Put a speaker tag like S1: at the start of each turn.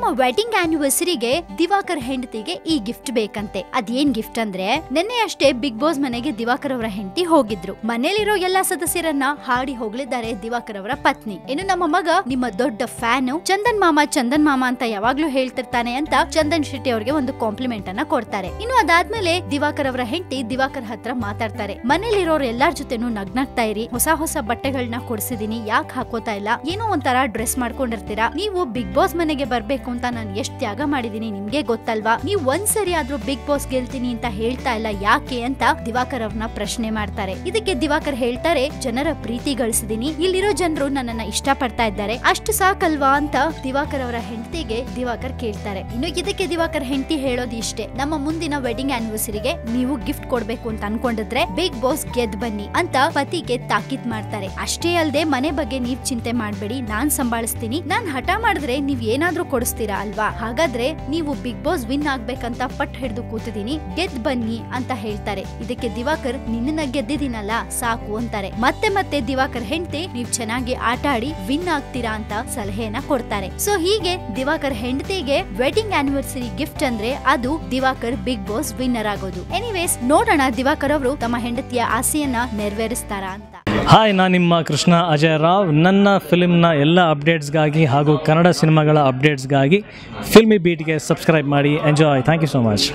S1: ನಮ್ಮ ವೆಡ್ಡಿಂಗ್ ಆನಿವರ್ಸರಿಗೆ ದಿವಾಕರ್ ಹೆಂಡತಿಗೆ ಈ ಗಿಫ್ಟ್ ಬೇಕಂತೆ. ಅದೇನ್ ಗಿಫ್ಟ್ ಅಂದ್ರೆ, ನಿನ್ನೆ ಅಷ್ಟೇ ಬಿಗ್ ಬಾಸ್ ಮನೆಗೆ ದಿವಾಕರ್ ಅವರ ಹೆಂಡತಿ ಹೋಗಿದ್ರು. ಮನೆಯಲ್ಲಿರೋ ಎಲ್ಲಾ ಸದಸ್ಯರನ್ನ ಹಾಡಿ ಹೋಗ್ಲಿದ್ದಾರೆ ದಿವಾಕರ್ ಅವರ ಪತ್ನಿ. ಇನ್ನು ನಮ್ಮ ಮಗ, ನಿಮ್ಮ ದೊಡ್ಡ ಫ್ಯಾನ್ ಚಂದನ್ ಮಾಮ ಚಂದನ್ ಮಾಮ ಅಂತ ಯಾವಾಗ್ಲೂ ಹೇಳ್ತಿರ್ತಾನೆ ಅಂತ ಚಂದನ್ ಶೆಟ್ಟಿ ಅವರಿಗೆ ಒಂದು ಕಾಂಪ್ಲಿಮೆಂಟ್ ಅನ್ನ ಕೊಡ್ತಾರೆ. ಇನ್ನು ಅದಾದ್ಮೇಲೆ ದಿವಾಕರ್ ಅವರ ಹೆಂಡತಿ ದಿವಾಕರ್ ಹತ್ರ ಮಾತಾಡ್ತಾರೆ. ಮನೇಲಿರೋರ್ ಎಲ್ಲಾರ್ ಜೊತೆನೂ ನಗ್ನಾಗ್ತಾ ಇರಿ. ಹೊಸ ಹೊಸ ಬಟ್ಟೆಗಳನ್ನ ಕೊಡ್ಸಿದೀನಿ. ಯಾಕೆ ಹಾಕೋತಾ ಇಲ್ಲ? ಏನೋ ಒಂಥರ ಡ್ರೆಸ್ ಮಾಡ್ಕೊಂಡಿರ್ತೀರಾ? ನೀವು ಬಿಗ್ ಬಾಸ್ ಮನೆಗೆ ಬರ್ಬೇಕು ಅಂತ ನಾನು ಎಷ್ಟ್ ತ್ಯಾಗ ಮಾಡಿದೀನಿ ನಿಮ್ಗೆ ಗೊತ್ತಲ್ವಾ? ನೀವ್ ಒಂದ್ಸರಿ ಆದ್ರೂ ಬಿಗ್ ಬಾಸ್ ಗೆಲ್ತೀನಿ ಅಂತ ಹೇಳ್ತಾ ಇಲ್ಲ ಯಾಕೆ ಅಂತ ದಿವಾಕರ್ ಅವ್ರನ್ನ ಪ್ರಶ್ನೆ ಮಾಡ್ತಾರೆ. ಇದಕ್ಕೆ ದಿವಾಕರ್ ಹೇಳ್ತಾರೆ, ಜನರ ಪ್ರೀತಿ ಗಳಿಸಿದೀನಿ. ಇಲ್ಲಿರೋ ಜನರು ನನ್ನನ್ನ ಇಷ್ಟ ಪಡ್ತಾ ಇದ್ದಾರೆ. ಅಷ್ಟು ಸಾಕಲ್ವಾ? ಅಂತ ದಿವಾಕರ್ ಅವರ ಹೆಂಡತಿಗೆ ದಿವಾಕರ್ ಕೇಳ್ತಾರೆ. ಇನ್ನು ಇದಕ್ಕೆ ದಿವಾಕರ್ ಹೆಂಡತಿ ಹೇಳೋದು ಇಷ್ಟೇ. ನಮ್ಮ ಮುಂದಿನ ವೆಡ್ಡಿಂಗ್ ಆನಿವರ್ಸರಿಗೆ ನೀವು ಗಿಫ್ಟ್ ಕೊಡ್ಬೇಕು ಅಂತ ಅನ್ಕೊಂಡಿದ್ರೆ ಬಿಗ್ ಬಾಸ್ ಗೆದ್ ಬನ್ನಿ ಅಂತ ಪತಿಗೆ ತಾಕೀತ್ ಮಾಡ್ತಾರೆ. ಅಷ್ಟೇ ಅಲ್ಲದೆ ಮನೆ ಬಗ್ಗೆ ನೀವ್ ಚಿಂತೆ ಮಾಡ್ಬೇಡಿ. ನಾನ್ ಸಂಭಾಳಿಸ್ತೀನಿ. ನಾನ್ ಹಠ ಮಾಡಿದ್ರೆ ನೀವ್ ಏನಾದ್ರೂ ಕೊಡಿಸ್ತೀರಾ ಅಲ್ವಾ? ಹಾಗಾದ್ರೆ ನೀವು ಬಿಗ್ ಬಾಸ್ ವಿನ್ ಆಗ್ಬೇಕಂತ ಪಟ್ ಹಿಡಿದು ಕೂತಿದೀನಿ, ಗೆದ್ ಬನ್ನಿ ಅಂತ ಹೇಳ್ತಾರೆ. ಇದಕ್ಕೆ ದಿವಾಕರ್ ನಿನ್ನ ಗೆದ್ದಿದ್ದೀನಲ್ಲ ಸಾಕು ಅಂತಾರೆ. ಮತ್ತೆ ಮತ್ತೆ ದಿವಾಕರ್ ಹೆಂಡತಿ, ನೀವ್ ಚೆನ್ನಾಗಿ ಆಟ ಆಡಿ ವಿನ್ ಆಗ್ತೀರಾ ಅಂತ ಸಲಹೆಯನ್ನ ಕೊಡ್ತಾರೆ. ಸೊ ಹೀಗೆ ದಿವಾಕರ್ ಹೆಂಡತಿಗೆ ವೆಡ್ಡಿಂಗ್ ಆನಿವರ್ಸರಿ ಗಿಫ್ಟ್ ಅಂದ್ರೆ ಅದು ದಿವಾಕರ್ ಬಿಗ್ ಬಾಸ್ ವಿನ್ನರ್ ಆಗೋದು. ಎನಿವೇಸ್ ನೋಡೋಣ ದಿವಾಕರ್ ಅವರು ತಮ್ಮ ಹೆಂಡತಿಯ ಆಸೆಯನ್ನ ನೆರವೇರಿಸ್ತಾರಾ ಅಂತ.
S2: ಹಾಯ್ ನಾನು ನಿಮ್ಮ ಕೃಷ್ಣ ಅಜಯ್ ರಾವ್. ನನ್ನ ಫಿಲ್ಮ್ನ ಎಲ್ಲ ಅಪ್ಡೇಟ್ಸ್ಗಾಗಿ ಹಾಗೂ ಕನ್ನಡ ಸಿನಿಮಾಗಳ ಅಪ್ಡೇಟ್ಸ್ಗಾಗಿ ಫಿಲ್ಮಿ ಬೀಟ್ಗೆ ಸಬ್ಸ್ಕ್ರೈಬ್ ಮಾಡಿ. Enjoy thank you so much